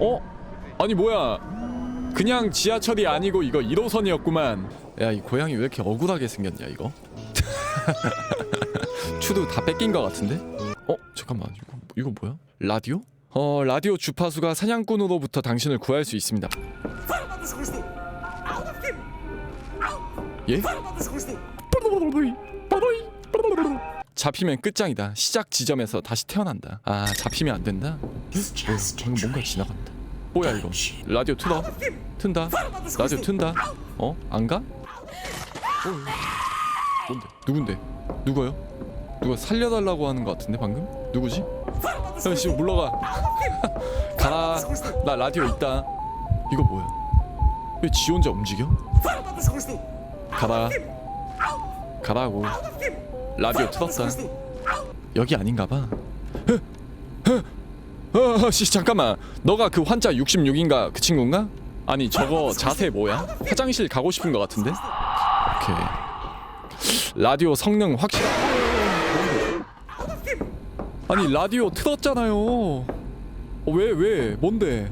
어? 아니 뭐야 그냥 지하철이 아니고 이거 1호선이었구만 야 이 고양이 왜 이렇게 억울하게 생겼냐 이거 추도 다 뺏긴 것 같은데? 어? 잠깐만 이거, 이거 뭐야? 라디오? 어 라디오 주파수가 사냥꾼으로부터 당신을 구할 수 있습니다! 예? 잡히면 끝장이다 시작 지점에서 다시 태어난다 아 잡히면 안 된다? 뭐, 방금 뭔가 지나간다 뭐야 이거? 라디오 틀어 튼다? 라디오 튼다? 어? 안 가? 어, 뭔데? 누군데? 누구요? 누가 살려달라고 하는 것 같은데 방금? 누구지? 형 지금 물러가. 가라. 나 라디오 있다. 이거 뭐야? 왜 지 혼자 움직여? 가라. 가라고. 라디오 틀었다. 여기 아닌가 봐 어씨 잠깐만 너가 그 환자 66인가 그 친구인가? 아니 저거 자세 뭐야? 화장실 가고 싶은 것 같은데? 오케이 라디오 성능 확실 아니 라디오 틀었잖아요 어, 왜 왜? 뭔데?